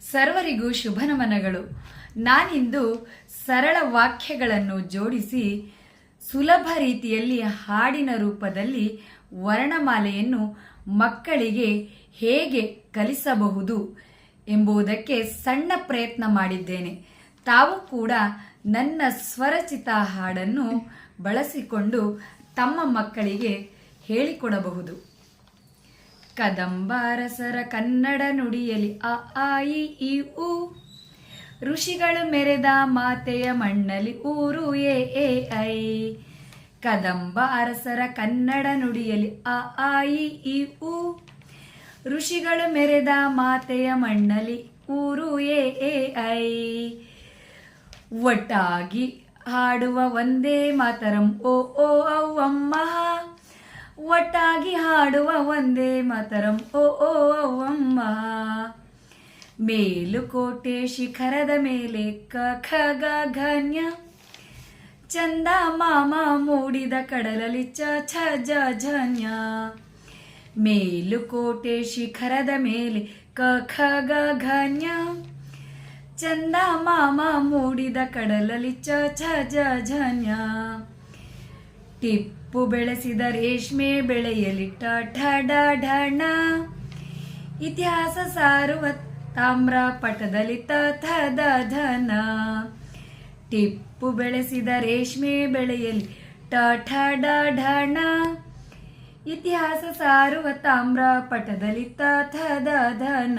ಸರ್ವರಿಗೂ ಶುಭ ನಮನಗಳು. ನಾನಿಂದು ಸರಳ ವಾಕ್ಯಗಳನ್ನು ಜೋಡಿಸಿ ಸುಲಭ ರೀತಿಯಲ್ಲಿ ಹಾಡಿನ ರೂಪದಲ್ಲಿ ವರ್ಣಮಾಲೆಯನ್ನು ಮಕ್ಕಳಿಗೆ ಹೇಗೆ ಕಲಿಸಬಹುದು ಎಂಬುದಕ್ಕೆ ಸಣ್ಣ ಪ್ರಯತ್ನ ಮಾಡಿದ್ದೇನೆ. ತಾವು ಕೂಡ ನನ್ನ ಸ್ವರಚಿತ ಹಾಡನ್ನು ಬಳಸಿಕೊಂಡು ತಮ್ಮ ಮಕ್ಕಳಿಗೆ ಹೇಳಿಕೊಡಬಹುದು. ಕದಂಬಾರಸರ ಕನ್ನಡ ನುಡಿಯಲಿ ಅ, ಆ, ಇ ಉ. ಋಷಿಗಳು ಮೆರೆದ ಮಾತೆಯ ಮಣ್ಣಲಿ ಊರು ಎ ಎ, ಐ. ಕದಂಬ ಅರಸರ ಕನ್ನಡ ನುಡಿಯಲಿ ಅ, ಆ, ಇ ಉ. ಋಷಿಗಳು ಮೆರೆದ ಮಾತೆಯ ಮಣ್ಣಲಿ ಊರು ಎ ಎ, ಐ. ಒಟ್ಟಾಗಿ ಹಾಡುವ ಒಂದೇ ಮಾತರಂ, ಓ ಓ ಅವ್ವಮ್ಮ ಒಟ್ಟಾಗಿ ಹಾಡುವ ಒಂದೇ ಮಾತರಂ ಓ ಓ ಅವ್ವಮ್ಮ ಮೇಲುಕೋಟೆ ಶಿಖರದ ಮೇಲೆ ಕ ಖ ಗ ಘನ್ಯ ಚಂದ ಮಾಮ ಮೂಡಿದ ಕಡಲಲ್ಲಿ ಚ ಛ ಜ ಝನ್ಯ ಮೇಲುಕೋಟೆ ಶಿಖರದ ಮೇಲೆ ಕ ಖ ಗ ಘನ್ಯ ಚಂದ ಮಾಮ ಮೂಡಿದ ಕಡಲಲ್ಲಿ ಚ ಛ ಜ ಝನ್ಯ ಟಿಪ್ಪು ಬೆಳೆಸಿದ ರೇಷ್ಮೆ ಬೆಳೆಯಲಿ ಟ ಡ ಢಣ ಇತಿಹಾಸ ಸಾರುವ ತಾಮ್ರ ಪಟದಲ್ಲಿ ತ ದ ಧನ ಟಿಪ್ಪು ಬೆಳೆಸಿದ ರೇಷ್ಮೆ ಬೆಳೆಯಲಿ ಟ ಇತಿಹಾಸ ಸಾರುವ ತಾಮ್ರ ಪಟದಲ್ಲಿ ತ ಥ ದ ಧನ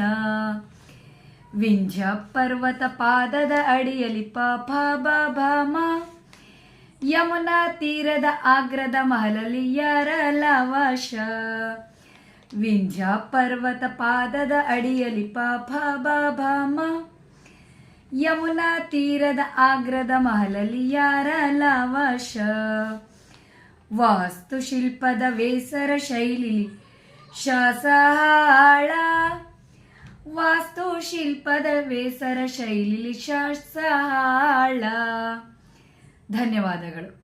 ವಿಂಜ ಪರ್ವತ ಪಾದದ ಅಡಿಯಲ್ಲಿ ಪ ಭ ಭ ಯಮುನಾ ತೀರದ ಆಗ್ರದ ಮಹಲಲ್ಲಿ ಲವಶ ವಿಂಧ್ಯ ಪರ್ವತ ಪಾದದ ಅಡಿಯಲ್ಲಿ ಪಾಪ ಬಾಭಾಮ ಯಮುನಾ ತೀರದ ಆಗ್ರದ ಮಹಲಲ್ಲಿ ಲವಶ ವಾಸ್ತುಶಿಲ್ಪದ ವೇಸರ ಶೈಲಿ ಶಾಸಹಾಳ. ವಾಸ್ತುಶಿಲ್ಪದ ವೇಸರ ಶೈಲಿ ಶಾಸಹಾಳ. ಧನ್ಯವಾದಗಳು.